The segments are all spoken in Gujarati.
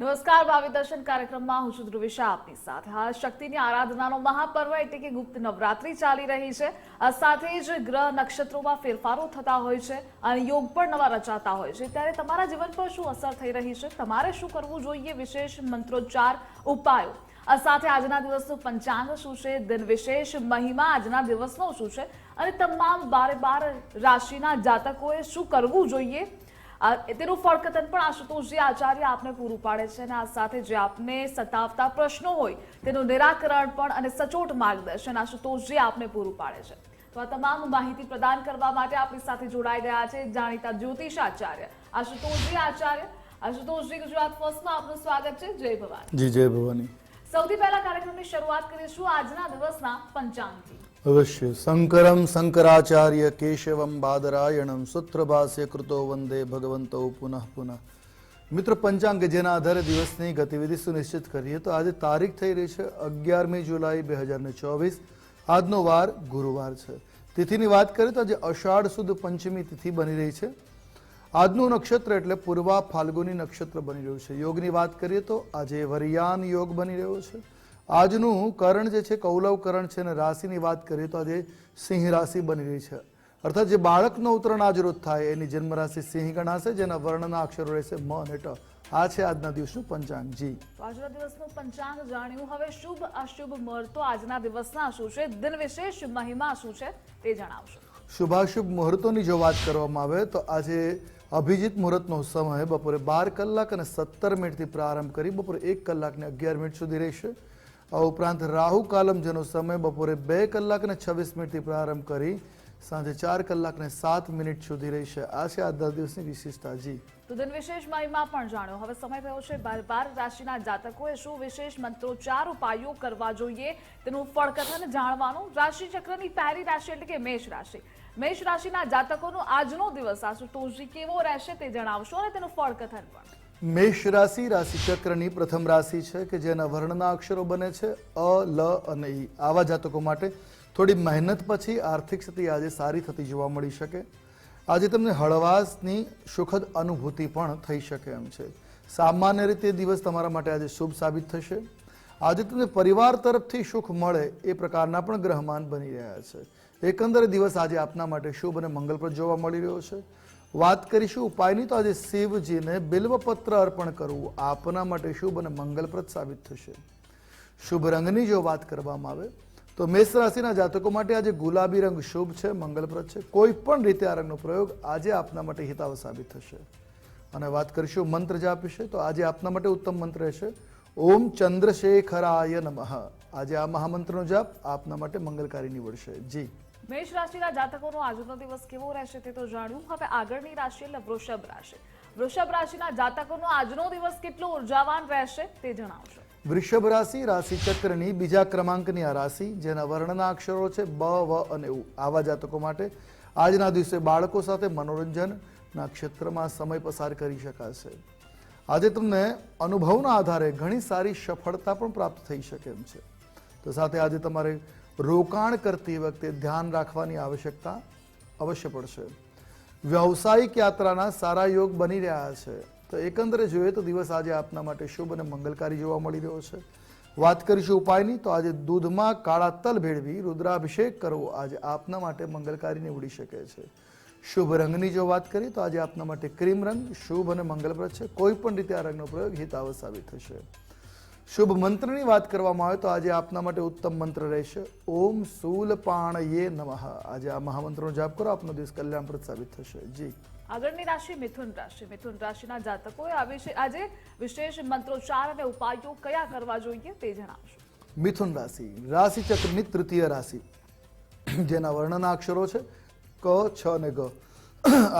નમસ્કાર, ભાવિ દર્શન કાર્યક્રમમાં હું છું ધ્રુવિશા. આપની સાથે હાલ શક્તિની આરાધનાનો મહાપર્વ એટલે કે ગુપ્ત નવરાત્રી ચાલી રહી છે. સાથે જ ગ્રહ નક્ષત્રોમાં ફેરફારો થતા હોય છે અને યોગ પણ નવા રચાતા હોય છે. ત્યારે તમારા જીવન પર શું અસર થઈ રહી છે? તમારે શું કરવું જોઈએ? વિશેષ મંત્રોચ્ચાર, ઉપાયો. આ સાથે આજના દિવસનું પંચાંગ શું છે? દિન વિશેષ મહિમા આજના દિવસનો શું છે? અને તમામ બારે બાર રાશિના જાતકોએ શું કરવું જોઈએ? તેનું ફળકથન પણ આશુતોષજી આચાર્ય આપને પૂરું પાડે છે અને આ સાથે જે આપને સતાવતા પ્રશ્નો હોય તેનું નિરાકરણ પણ અને સચોટ માર્ગદર્શન આશુતોષજી આપને પૂરું પાડે છે. તો આ તમામ માહિતી પ્રદાન કરવા માટે આપણી સાથે જોડાઈ ગયા છે જાણીતા જ્યોતિષ આચાર્ય આશુતોષજી આચાર્ય. આશુતોષજી ગુજરાત ફર્સ્ટમાં આપનું સ્વાગત છે. જય ભવાની. જી જય ભવાની. સૌથી પહેલા કાર્યક્રમની શરૂઆત કરીશું આજના દિવસના પંચાંગથી. અવશ્ય શંકરમ શંકરાચાર્ય કેશવમ બાદરાયણમ સૂત્રભાષ્ય કૃતો વંદે ભગવંતો પુનઃ પુનઃ મિત્ર પંચાંગ જેના આધારે દિવસની ગતિવિધિ સુનિશ્ચિત કરીએ તો આજે તારીખ થઈ રહી છે અગિયારમી જુલાઈ બે હજાર ને ચોવીસ આજનો વાર ગુરુવાર છે તિથિની વાત કરીએ તો આજે અષાઢ સુદ પંચમી તિથિ બની રહી છે આજનું નક્ષત્ર એટલે પૂર્વા ફાલ્ગુની નક્ષત્ર બની રહ્યું છે યોગની વાત કરીએ તો આજે વરિયાન યોગ બની રહ્યો છે આજનું કરણ જે છે કૌલવ કરણ છે અને રાશિની વાત કરીએ તો આજે સિંહ રાશિ બની રહી છે. અર્થાત જે બાળકનો ઉત્તરણ આજ રોજ થાય એની જન્મ રાશિ સિંહ ગણાશે જેના વર્ણના અક્ષરો રહેશે મ અને ટ. આ છે આજના દિવસનું પંચાંગ. જી. આજના દિવસનું પંચાંગ જાણ્યું. હવે શુભ અશુભ મુહૂર્તો આજના દિવસના શું છે? દિન વિશેષ મહિમા શું છે તે જણાવશો. શુભાશુભ મુહૂર્તોની જો વાત કરવામાં આવે તો આજે અભિજીત મુહૂર્તનો સમય બપોરે બાર કલાક અને સત્તર મિનિટથી પ્રારંભ કરી બપોરે એક કલાક ને અગિયાર મિનિટ સુધી રહેશે. આ ઉપરાંત રાહુ કાલમ, જેનો સમય બપોરે બે કલાકને છવ્વીસ મિનિટથી પ્રારંભ કરી સાંજે ચાર કલાકને સાત મિનિટ સુધી રહેશે. આ છે આજના દિવસની વિશેષતા જી તો દિન વિશેષ મહિમા પણ જાણ્યો હવે સમય થયો છે બાર બાર રાશિના જાતકોએ શું વિશેષ મંત્રોચ્ચાર, ઉપાયો કરવા જોઈએ? તેનું ફળકથન જાણવાનું રાશિ ચક્રની પહેલી રાશિ એટલે કે મેષ રાશિ. મેષ રાશિના જાતકોનો આજનો દિવસ આશુતોષજી કેવો રહેશે તે જણાવશો અને તેનું ફળકથન પણ. મેષ રાશિ રાશિ ચક્રની પ્રથમ રાશિ છે કે જેના વર્ણના અક્ષરો બને છે અ, લ અને ઈ. આવા જાતકો માટે થોડી મહેનત પછી આર્થિક સ્થિતિ આજે સારી થતી જોવા મળી શકે. આજે તમને હળવાશની સુખદ અનુભૂતિ પણ થઈ શકે એમ છે. સામાન્ય રીતે દિવસ તમારા માટે આજે શુભ સાબિત થશે. આજે તમને પરિવાર તરફથી સુખ મળે એ પ્રકારના પણ ગ્રહમાન બની રહ્યા છે. એકંદરે દિવસ આજે આપના માટે શુભ અને મંગલપ્રદ જોવા મળી રહ્યો છે. વાત કરીશું ઉપાયની. તો આજે શિવજીને બિલ્વપત્ર અર્પણ કરવું આપના માટે શુભ અને મંગલપ્રદ સાબિત થશે. શુભ રંગની જો વાત કરવામાં આવે, તો મેષ રાશિના જાતકો માટે આજે ગુલાબી રંગ શુભ છે, મંગલપ્રદ છે. કોઈ પણ રીતે આ રંગનો પ્રયોગ આજે આપના માટે હિતાવ સાબિત થશે. અને વાત કરીશું મંત્ર જાપ વિશે, તો આજે આપના માટે ઉત્તમ મંત્ર રહેશે, ઓમ ચંદ્રશેખરાય નમઃ. આજે આ મહામંત્રનો જાપ આપના માટે મંગલકારી નીવડશે. જી. મેષ રાશિના જાતકોનો આજનો દિવસ કેવો રહેશે તે તો જાણ્યું હવે આગળની રાશિ એટલે વૃષભ રાશિ. વૃષભ રાશિના જાતકોનો આજનો દિવસ કેટલો ઉર્જાવાન રહેશે તે જણાવશો. વૃષભ રાશિ રાશિ ચક્રની બીજા ક્રમાંકની આ રાશિ, જેના વર્ણના અક્ષરો છે બ, વ અને ઉ. આવા જાતકો માટે આજના દિવસે બાળકો સાથે મનોરંજનના ક્ષેત્રમાં સમય પસાર કરી શકાશે. આજે તમને અનુભવના આધારે ઘણી સારી સફળતા પણ પ્રાપ્ત થઈ શકે એમ છે. તો સાથે આજે તમારે રોકાણ કરતી વખતે ધ્યાન રાખવાની આવશ્યકતા અવશ્ય પડશે. વ્યવસાયિક યાત્રાના સારા યોગ બની રહ્યા છે. તો એકંદરે જોઈએ તો દિવસ આજે આપના માટે શુભ અને મંગલકારી જોવા મળી રહ્યો છે. વાત કરીશું ઉપાયની, તો આજે દૂધમાં કાળા તલ ભેળવી રુદ્રાભિષેક કરવો આજે આપના માટે મંગલકારી નીવડી શકે છે. શુભ રંગની જો વાત કરીએ, તો આજે આપના માટે ક્રીમ રંગ શુભ અને મંગલપ્રદ છે. કોઈ પણ રીતે આ રંગનો પ્રયોગ હિતાવ સાબિત થશે. શુભ મંત્રની વાત કરવામાં આવે તો આજે આપના માટે ઉત્તમ મંત્ર રહેશે. ઓમ શૂલપાણયે નમઃ. આજે આ મહામંત્રનો જાપ કરો આપનો દિવસ કલ્યાણપ્રદ સાબિત થશે. જી. આગળની રાશિ મિથુન રાશિ. મિથુન રાશિના જાતકોએ આ વિશે આજે વિશેષ મંત્રોચ્ચાર અને ઉપાયો કયા કરવા જોઈએ તે જણાવશો. મિથુન રાશિ. રાશિ ચક્રની તૃતીય રાશિ. જેના વર્ણના અક્ષરો છે ક છ અને ગ.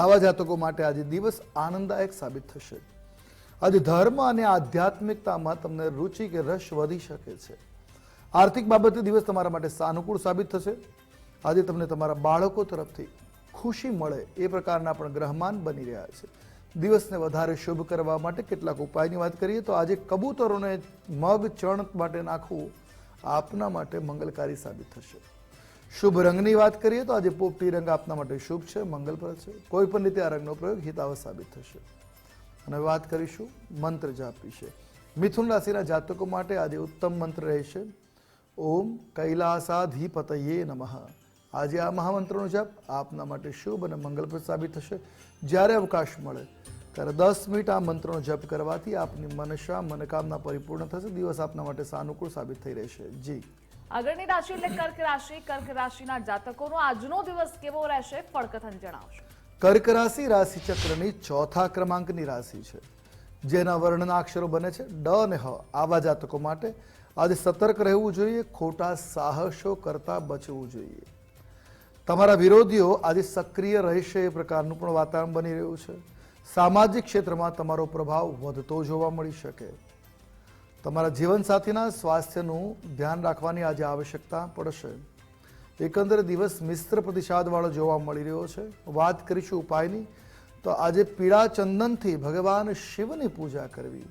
આવા જાતકો માટે આજે દિવસ આનંદદાયક સાબિત થશે. આજે ધર્મ અને આધ્યાત્મિકતામાં તમને રુચિ કે રસ વધી શકે છે. આર્થિક બાબતે દિવસ તમારા માટે સાનુકૂળ સાબિત થશે. આજે તમને તમારા બાળકો તરફથી ખુશી મળે એ પ્રકારના પણ ગ્રહમાન બની રહ્યા છે. દિવસને વધારે શુભ કરવા માટે કેટલાક ઉપાયની વાત કરીએ તો આજે કબૂતરોને મગ, ચણ માટે નાખવું આપના માટે મંગલકારી સાબિત થશે. શુભ રંગની વાત કરીએ તો આજે પોપટી રંગ આપના માટે શુભ છે, મંગલપ્રદ છે. કોઈ પણ રીતે આ રંગનો પ્રયોગ હિતાવ સાબિત થશે. અને વાત કરીશું મંત્ર જાપ વિશે. મિથુન રાશિના જાતકો માટે આજે ઉત્તમ મંત્ર રહેશે. ઓમ કૈલાસાધિપતયે નમઃ. આજે આ મહામંત્રનો જાપ આપના માટે શુભ અને મંગલપ્રદ સાબિત થશે. જ્યારે અવકાશ મળે, ત્યારે દસ મિનિટ આ મંત્રનો જપ કરવાથી આપની મનસા, મનોકામના પરિપૂર્ણ થશે. દિવસ આપના માટે સાનુકૂળ સાબિત થઈ રહેશે. જી. આગળની રાશિ એટલે કર્ક રાશિ. કર્ક રાશિના જાતકોનો આજનો દિવસ કેવો રહેશે? ફળકથન જણાવશો. કર્ક રાશિ રાશિ ચક્રની ચોથા ક્રમાંકની રાશિ છે. જેના વર્ણના અક્ષરો બને છે ડ અને હ. આવા જાતકો માટે આજે સતર્ક રહેવું જોઈએ, ખોટા સાહસો કરતા બચવું જોઈએ. તમારા વિરોધીઓ આજે સક્રિય રહેશે એ પ્રકારનું પણ વાતાવરણ બની રહ્યું છે. સામાજિક ક્ષેત્રમાં તમારો પ્રભાવ વધતો જોવા મળી શકે. તમારા જીવનસાથીના સ્વાસ્થ્યનું ધ્યાન રાખવાની આજે આવશ્યકતા પડશે. એકંદરે દિવસ મિશ્ર પ્રતિસાદવાળો જોવા મળી રહ્યો છે. વાત કરીશું ઉપાયની. તો આજે પીળા ચંદનથી ભગવાન શિવની પૂજા કરવી.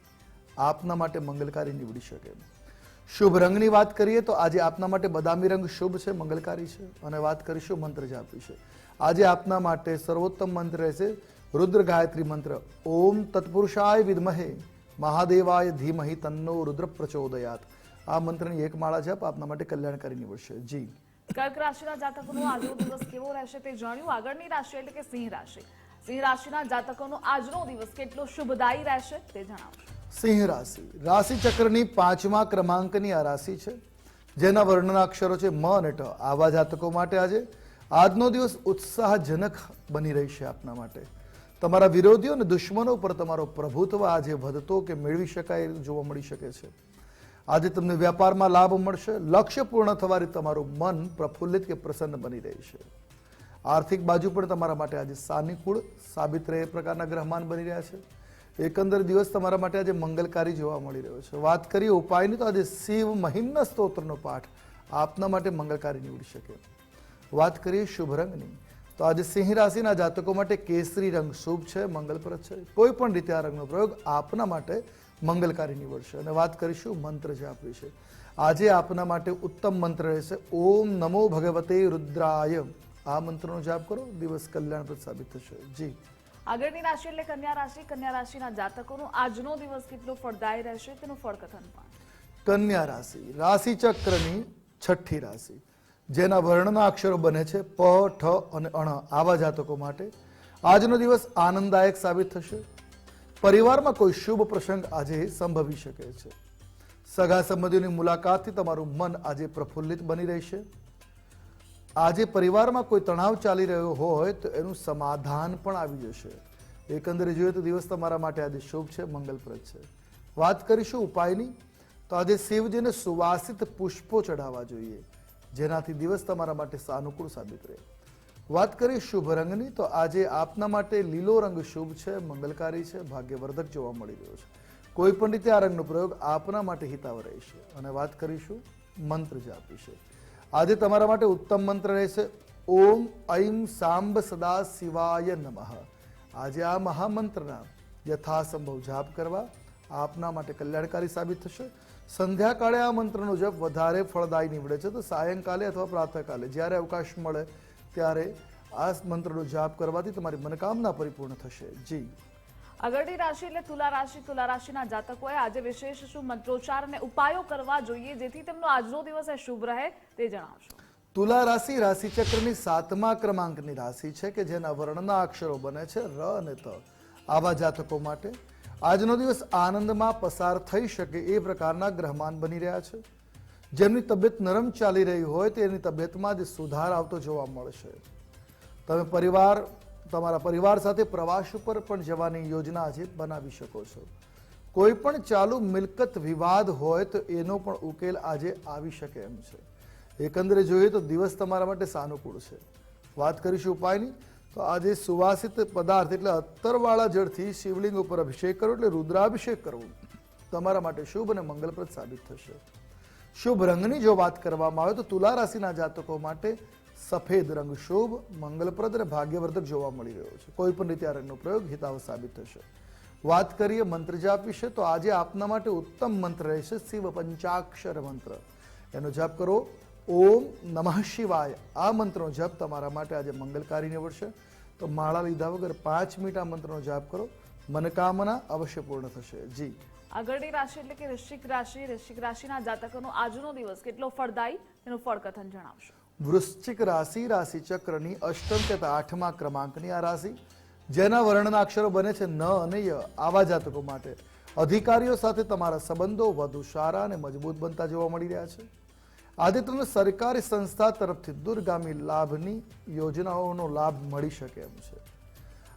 આપના માટે મંગલકારી નીવડી શકે. શુભ રંગની વાત કરીએ તો આજે આપના માટે બદામી રંગ શુભ છે, મંગલકારી છે. અને વાત કરીશું મંત્ર જાપ વિશે આજે આપના માટે સર્વોત્તમ મંત્ર રહેશે રુદ્ર ગાયત્રી મંત્ર. ઓમ તત્પુરુષાય વિદ્મહે. મહાદેવાય ધીમહી તન્નો રુદ્ર પ્રચોદયાત. આ મંત્રની એક માળા જાપ આપના માટે કલ્યાણકારી નીવડશે. જી. કર્ક રાશિના જાતકોનો આજનો દિવસ કેવો રહેશે તે જાણ્યું. આગળની રાશિ એટલે કે સિંહ રાશિ. સિંહ રાશિના જાતકોનો આજનો દિવસ કેટલો શુભદાયી રહેશે તે જણાવશો. સિંહ રાશિ. રાશિ ચક્રની પાંચમા ક્રમાંકની આ રાશિ છે, જેના વર્ણના અક્ષરો છે મ અને ટ. આવા જાતકો માટે આજે આજનો દિવસ ઉત્સાહજનક બની રહેશે આપના માટે. તમારા વિરોધીઓ અને દુશ્મનો પર તમારો પ્રભુત્વ આજે વધતો કે મેળવી શકાય જોવા મળી શકે છે. આજે તમને વ્યાપારમાં લાભ મળશે, લક્ષ્ય પૂર્ણ થવાથી તમારું મન પ્રફુલ્લિત કે પ્રસન્ન બની રહેશે આર્થિક બાજુ પણ તમારા માટે આજે સાનુકૂળ, સાબિત રહે એ પ્રકારના ગ્રહમાન બની રહ્યા છે. એકંદર દિવસ તમારા માટે આજે મંગલકારી જોવા મળી રહ્યો છે. વાત કરીએ ઉપાયની તો આજે શિવ મહિન્ન સ્તોત્રનો પાઠ આપના માટે મંગલકારી નીવડી શકે. વાત કરીએ શુભ રંગની, તો આજે સિંહ રાશિના જાતકો માટે કેસરી રંગ શુભ છે, મંગલપ્રદ છે. કોઈ પણ રીતે આ રંગનો પ્રયોગ આપના માટે મંગલકારી નીવડશે. અને વાત કરીશું મંત્ર જાપ વિશે. આજે આપના માટે ઉત્તમ મંત્ર રહેશે ઓમ નમો ભગવતે રુદ્રાય. આ મંત્રનો જાપ કરો દિવસ કલ્યાણપ્રદ સાબિત થશે. જી. આગળની રાશિ એટલે કન્યા રાશિ. કન્યા રાશિના જાતકોનો આજનો દિવસ કેટલો ફળદાયી રહેશે તેનું ફળકથન પણ. કન્યા રાશિ. રાશિ ચક્રની છઠ્ઠી રાશિ. જેના વર્ણના અક્ષરો બને છે પ ઠ અને અણ આવા જાતકો માટે. આજનો દિવસ આનંદદાયક સાબિત થશે. પરિવારમાં કોઈ શુભ પ્રસંગ આજે સંભવી શકે છે. સગા સંબંધીઓની મુલાકાતથી તમારું મન આજે પ્રફુલ્લિત બની રહેશે. આજે પરિવારમાં કોઈ તણાવ ચાલી રહ્યો હોય તો એનું સમાધાન પણ આવી જશે. એકંદરે જોઈએ તો દિવસ તમારા માટે આજે શુભ છે, મંગલપ્રદ છે. વાત કરીશું ઉપાયની, તો આજે શિવજીને સુવાસિત પુષ્પો ચઢાવવા જોઈએ. જેનાથી દિવસ તમારા માટે સાનુકૂળ સાબિત રહે. વાત કરી શુભ રંગની, તો આજે આપના માટે લીલો રંગ શુભ છે, મંગલકારી છે, ભાગ્યવર્ધક જોવા મળી રહ્યો છે. કોઈ પણ રીતે આ રંગનો પ્રયોગ આપના માટે હિતાવ રહેશે અને વાત કરીશું મંત્ર જાપ વિશે આજે તમારા માટે ઉત્તમ મંત્ર રહેશે, ઓમ ઐમ સાંબ સદા શિવાય નમઃ. આજે આ મહામંત્રના યથાસંભવ જાપ કરવા આપના માટે કલ્યાણકારી સાબિત થશે. સંધ્યાકાળે આ મંત્રનો જપ વધારે ફળદાયી નીવડે છે. તો સાયંકાલે અથવા પ્રાતઃકાલે જ્યારે અવકાશ મળે ત્યારે આ મંત્રનો જાપ કરવાથી તમારી મનોકામના પરિપૂર્ણ થશે. જી. આગળની રાશિ એટલે તુલા રાશિ. તુલા રાશિના જાતકોએ આજે વિશેષ શું મંત્રોચ્ચાર અને ઉપાયો કરવા જોઈએ જેથી તેમનો આજનો દિવસ શુભ રહે તે જણાવશો. તુલા રાશિ રાશિ ચક્રની સાતમા ક્રમાંકની રાશિ છે કે જેના વર્ણના અક્ષરો બને છે ર અને ત. આવા જાતકો માટે આજનો દિવસ આનંદમાં પસાર થઈ શકે એ પ્રકારના ગ્રહમાન બની રહ્યા છે. જેમની તબિયત નરમ ચાલી રહી હોય તેની તબિયતમાં જ સુધાર આવતો જોવા મળશે. તમે પરિવાર, તમારા પરિવાર સાથે પ્રવાસ ઉપર પણ જવાની યોજના આજે બનાવી શકો છો. કોઈ પણ ચાલુ મિલકત વિવાદ હોય તો એનો પણ ઉકેલ આજે આવી શકે એમ છે. એકંદરે જોઈએ તો દિવસ તમારા માટે સાનુકૂળ છે. વાત કરીશું ઉપાયની, તો આજે સુવાસિત પદાર્થ એટલે અત્તરવાળા જળથી શિવલિંગ ઉપર અભિષેક કરો એટલે રુદ્રાભિષેક કરવો. તમારા માટે શુભ અને મંગલપ્રદ સાબિત થશે. શુભ રંગની જો વાત કરવામાં આવે તો તુલા રાશિના જાતકો માટે સફેદ રંગ શુભ, મંગલપ્રદ અને ભાગ્યવર્ધક જોવા મળી રહ્યો છે. કોઈ પણ રીતે આ રંગનો પ્રયોગ હિતાવ સાબિત થશે. વાત કરીએ મંત્ર જાપ વિશે, તો આજે આપના માટે ઉત્તમ મંત્ર રહેશે શિવ પંચાક્ષર મંત્ર. એનો જાપ કરો. ઓમ નમઃ શિવાય. આ મંત્રનો જપ તમારા માટે આજે મંગલકારી નીવડશે. તો માળા લીધા વગર પાંચ મિનિટ આ મંત્રનો જાપ કરો. મનકામના અવશ્ય પૂર્ણ થશે. જી. આગળની રાશિ એટલે કે વૃશ્ચિક રાશિ વૃશ્ચિક રાશિના જાતકોનો આજનો દિવસ કેટલો ફળદાયી, તેનું ફળકથન જણાવશો. વૃશ્ચિક રાશિ રાશિ ચક્રની અષ્ટમ તથા આઠમા ક્રમાંકની આ રાશિ, જેના વર્ણના અક્ષરો બને છે ન અને ય, આવા જાતકો માટે. અધિકારીઓ સાથે તમારા સંબંધો વધુ સારા અને મજબૂત બનતા જોવા મળી રહ્યા છે. આજે તમને સરકારી સંસ્થા તરફથી દૂરગામી લાભની યોજનાઓનો લાભ મળી શકે એમ છે.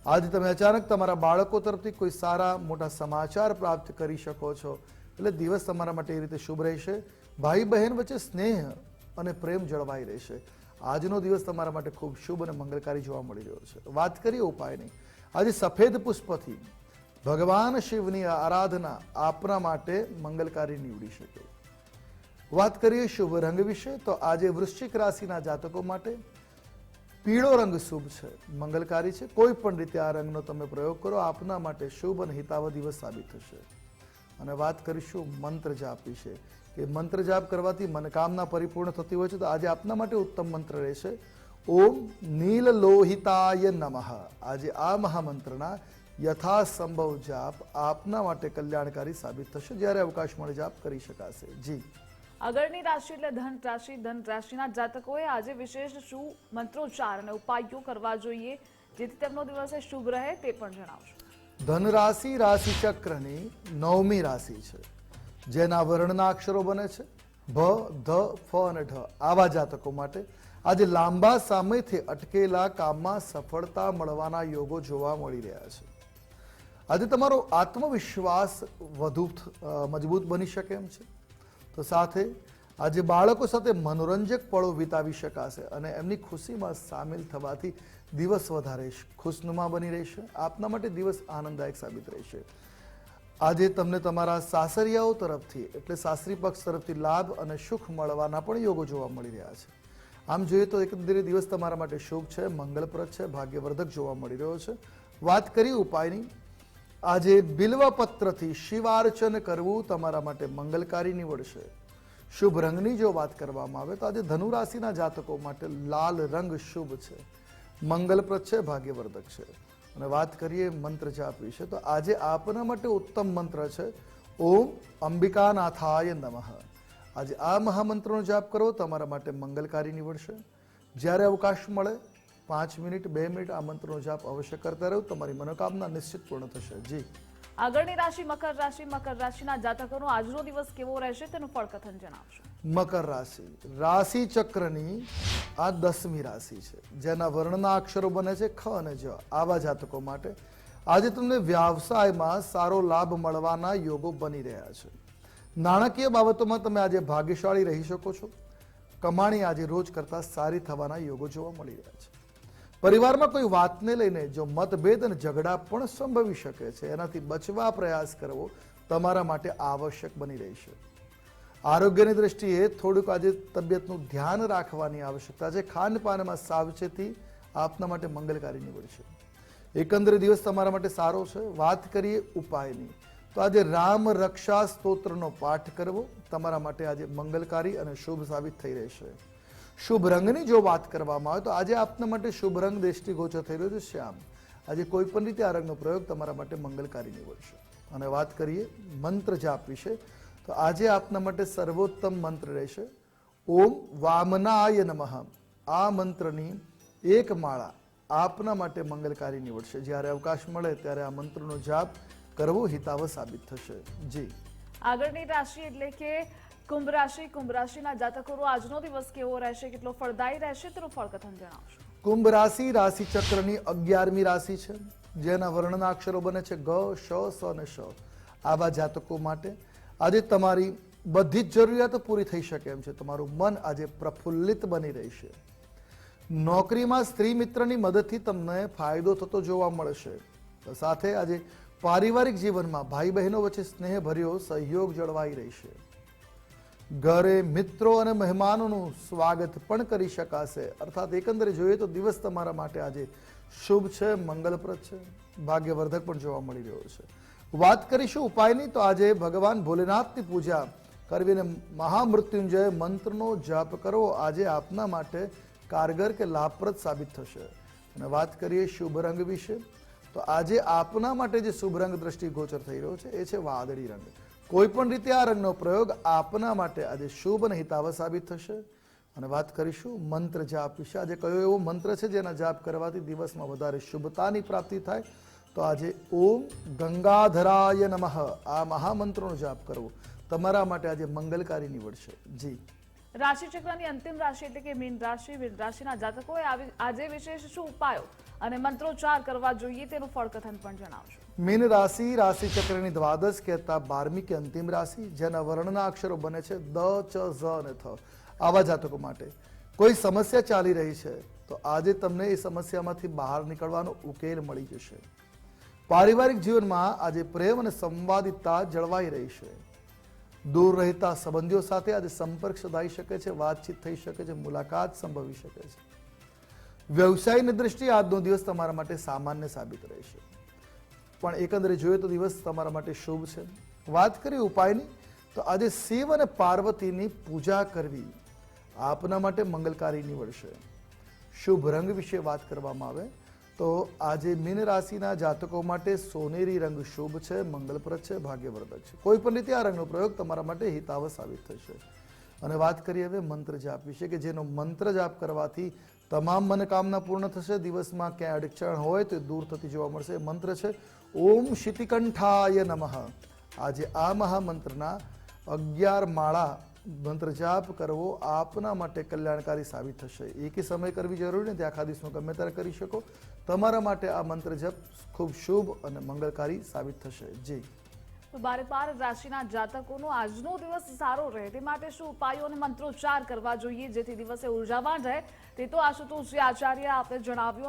આજે તમે અચાનક તમારા બાળકો તરફથી કોઈ સારા મોટા સમાચાર પ્રાપ્ત કરી શકો છો. એટલે દિવસ તમારા માટે એ રીતે શુભ રહેશે. ભાઈ બહેન વચ્ચે સ્નેહ અને પ્રેમ જળવાઈ રહેશે. આજનો દિવસ તમારા માટે ખૂબ શુભ અને મંગળકારી જોવા મળી રહ્યો છે. વાત કરીએ ઉપાયની આજે સફેદ પુષ્પથી ભગવાન શિવની આરાધના આપના માટે મંગલકારી નીવડી શકે. વાત કરીએ શુભ રંગ વિશે તો આજે વૃશ્ચિક રાશિના જાતકો માટે પીળો રંગ શુભ છે, મંગલકારી છે. કોઈ પણ રીતે આ રંગનો તમે પ્રયોગ કરો, આપના માટે શુભ અને હિતાવ દિવસ સાબિત થશે. અને વાત કરીશું મંત્ર જાપ વિશે, કે મંત્ર જાપ કરવાથી મનકામના પરિપૂર્ણ થતી હોય છે, તો આજે આપના માટે ઉત્તમ મંત્ર રહેશે. ઓમ નીલ લોહિતાય નમઃ. આજે આ મહામંત્રના યથાસંભવ જાપ આપના માટે કલ્યાણકારી સાબિત થશે. જ્યારે અવકાશ મળે જાપ કરી શકાશે. જી. આગળની રાશિ એટલે ધન રાશિ ધન રાશિના જાતકોએ આજે વિશેષ શું મંત્રોચ્ચાર અને ઉપાયો કરવા જોઈએ? જેથી તેમનો દિવસ શુભ રહે તે પણ જણાવશો. ધન રાશિ રાશિ ચક્રની નવમી રાશિ છે, જેના વર્ણના અક્ષરો બને છે. ભ, ધ, ફ અને ઢ આવા જાતકો માટે આજે લાંબા સમયથી અટકેલા કામમાં સફળતા મળવાના યોગો જોવા મળી રહ્યા છે. આજે તમારો આત્મવિશ્વાસ વધુ મજબૂત બની શકે એમ છે. તો સાથે આજે બાળકો સાથે મનોરંજક પળો વિતાવી શકાશે અને એમની ખુશીમાં સામેલ થવાથી દિવસ વધારે ખુશનુમા બની રહેશે. આપના માટે દિવસ આનંદદાયક સાબિત રહેશે. આજે તમને તમારા સાસરિયાઓ તરફથી, એટલે સાસરી પક્ષ તરફથી લાભ અને સુખ મળવાના પણ યોગો જોવા મળી રહ્યા છે. આમ જોઈએ તો એકંદરે દિવસ તમારા માટે શુભ છે મંગળપ્રદ છે, ભાગ્યવર્ધક જોવા મળી રહ્યો છે. વાત કરી ઉપાયની આજે બિલ્વપત્રથી શિવાર્ચન કરવું તમારા માટે મંગલકારી નીવડશે. શુભ રંગની જો વાત કરવામાં આવે તો આજે ધનુરાશિના જાતકો માટે લાલ રંગ શુભ છે. મંગલપ્રદ છે, ભાગ્યવર્ધક છે. અને વાત કરીએ મંત્ર જાપ વિશે તો આજે આપના માટે ઉત્તમ મંત્ર છે, ઓમ અંબિકાનાથાય નમઃ. આજે આ મહામંત્રનો જાપ કરો, તમારા માટે મંગલકારી નીવડશે. જ્યારે અવકાશ મળે પાંચ મિનિટ બે મિનિટ આ મંત્રનો જાપ અવશ્ય કરતા રહો. તમારી મનોકામના નિશ્ચિત પૂર્ણ થશે. જી. આગળની રાશિ મકર રાશિ. મકર રાશિના જાતકોનો આજનો દિવસ કેવો રહેશે તેનું ફળકથન જણાવશો. મકર રાશિ. રાશિ ચક્રની આ દસમી રાશિ છે જેના વર્ણના અક્ષરો બને છે ખ અને જ. આવા જાતકો માટે આજે તમને વ્યવસાયમાં સારો લાભ મળવાના યોગો બની રહ્યા છે. નાણાકીય બાબતોમાં તમે આજે ભાગ્યશાળી રહી શકો છો. કમાણી આજે રોજ કરતાં સારી થવાના યોગો જોવા મળી રહ્યા છે. પરિવારમાં કોઈ વાતને લઈને જો મતભેદ અને ઝઘડા પણ સંભવી શકે છે, એનાથી બચવા પ્રયાસ કરવો તમારા માટે આવશ્યક બની રહેશે આરોગ્યની દ્રષ્ટિએ થોડુંક આજે તબિયતનું ધ્યાન રાખવાની આવશ્યકતા છે. ખાનપાનમાં સાવચેતી આપના માટે મંગલકારી નીવડશે એકંદરે દિવસ તમારા માટે સારો છે. વાત કરીએ ઉપાયની. તો આજે રામ રક્ષા સ્તોત્રનો પાઠ કરવો તમારા માટે આજે મંગલકારી અને શુભ સાબિત થઈ રહેશે. શુભ રંગની જો વાત કરવામાં આવે તો આજે આપના માટે શુભ રંગ દ્રષ્ટિગોચર થઈ રહ્યો છે. શ્યામ, આજે કોઈ પણ રીતે આ રંગનો પ્રયોગ તમારા માટે મંગલકારી નીવડશે. અને વાત કરીએ મંત્ર જાપ વિશે, તો આજે આપના માટે સર્વોત્તમ મંત્ર રહેશે. ઓમ વામનાય નમઃ. આ મંત્રની એક માળા આપના માટે મંગલકારી નીવડશે. જ્યારે અવકાશ મળે ત્યારે આ મંત્રનો જાપ કરવો હિતાવ સાબિત થશે. જી. આગળની રાશિ એટલે કે કુંભ રાશિ કુંભ રાશિના જાતકોનો આજનો દિવસ કેવો રહેશે, કેટલો ફળદાયી રહેશે, તેનું ફળકથન જણાવશો. કુંભ રાશિ રાશિ ચક્રની અગિયારમી રાશિ છે. જેના વર્ણના અક્ષરો બને છે ગ, શ, સ અને શ. આવા જાતકો માટે આજે તમારી બધી જ જરૂરિયાતો પૂરી થઈ શકે એમ છે. તમારું મન આજે પ્રફુલ્લિત બની રહેશે. નોકરીમાં સ્ત્રી મિત્રની મદદથી તમને ફાયદો થતો જોવા મળશે. સાથે આજે પારિવારિક જીવનમાં ભાઈ બહેનો વચ્ચે સ્નેહભર્યો સહયોગ જળવાઈ રહેશે. ઘરે મિત્રો અને મહેમાનોનું સ્વાગત પણ કરી શકાશે. અર્થાત એકંદરે જોઈએ તો દિવસ તમારા માટે આજે શુભ છે, મંગલપ્રદ છે, ભાગ્યવર્ધક પણ જોવા મળી રહ્યો છે. વાત કરીશું ઉપાયની તો આજે ભગવાન ભોલેનાથની પૂજા કરવીને મહામૃત્યુંજય મંત્રનો જાપ કરવો આજે આપના માટે કારગર કે લાભપ્રદ સાબિત થશે. અને વાત કરીએ શુભ રંગ વિશે, તો આજે આપના માટે જે શુભ રંગ દ્રષ્ટિ ગોચર થઈ રહ્યો છે, એ છે વાદળી રંગ. કોઈ પણ રીતે આ રંગનો પ્રયોગ આપના માટે આજે શુભ અને હિતાવ સાબિત થશે. અને વાત કરીશું મંત્ર જાપ વિશે. આજે કયો એવો મંત્ર છે જેના જાપ કરવાથી દિવસમાં વધારે શુભતાની પ્રાપ્તિ થાય? તો આજે ઓમ ગંગાધરાય નમઃ. આ મહામંત્રનો જાપ કરવો તમારા માટે આજે મંગલકારી નીવડશે. જી. રાશિ ચક્રની અંતિમ રાશિ એટલે કે મીન રાશિ, મીન રાશિના જાતકોએ આજે વિશેષ શું ઉપાયો અને મંત્રોચ્ચાર કરવા જોઈએ તેનું ફળકથન પણ જણાવશો. મીન રાશિ, રાશિચક્રની દ્વાદશ કહેતા બારમી કે અંતિમ રાશિ, જેના વર્ણના અક્ષરો બને છે દ, ચ, ઝ અને થ. આવા જાતકો માટે કોઈ સમસ્યા ચાલી રહી છે તો આજે તમને એ સમસ્યામાંથી બહાર નીકળવાનો ઉકેલ મળી જશે. પારિવારિક જીવનમાં આજે પ્રેમ અને સંવાદિતા જળવાઈ રહી છે. દૂર રહેતા સંબંધીઓ સાથે આજે સંપર્ક સધાઈ શકે છે, વાતચીત થઈ શકે છે, મુલાકાત સંભવી શકે છે. વ્યવસાયની દ્રષ્ટિએ આજનો દિવસ તમારા માટે સામાન્ય સાબિત રહેશે. પણ એકંદરે જોઈએ તો દિવસ તમારા માટે શુભ છે. વાત કરી ઉપાયની, તો આજે શિવ અને પાર્વતીની પૂજા કરવી આપના માટે મંગલકારી નીવડશે. શુભ રંગ વિશે વાત કરવામાં આવે. તો આજે મીન રાશિના જાતકો માટે સોનેરી રંગ શુભ છે, મંગલપ્રદ છે, ભાગ્યવર્ધક છે. કોઈ પણ રીતે આ રંગનો પ્રયોગ તમારા માટે હિતાવ સાબિત થશે. અને વાત કરીએ હવે મંત્ર જાપ વિશે કે જેનો મંત્ર જાપ કરવાથી તમામ મનોકામના પૂર્ણ થશે, દિવસમાં ક્યાંય અડચણ હોય તો દૂર થતી જોવા મળશે. મંત્ર છે, ઓમ શિતિકંઠાય નમઃ. આજે આ મહામંત્રના અગિયાર માળા મંત્ર જાપ કરવો આપના માટે કલ્યાણકારી સાબિત થશે. એકી સમય કરવી જરૂરી નથી. આખા દિવસમાં ગમે ત્યારે કરી શકો. તમારા માટે આ મંત્ર જપ ખૂબ શુભ અને મંગળકારી સાબિત થશે. જી. તો બારે બાર રાશિના જાતકોનો આજનો દિવસ સારો રહે તે માટે શું ઉપાયો અને મંત્રોચ્ચાર કરવા જોઈએ જેથી દિવસે ઉર્જાવાન રહે તે તો આશુતોષજી આચાર્ય આપણે જણાવ્યું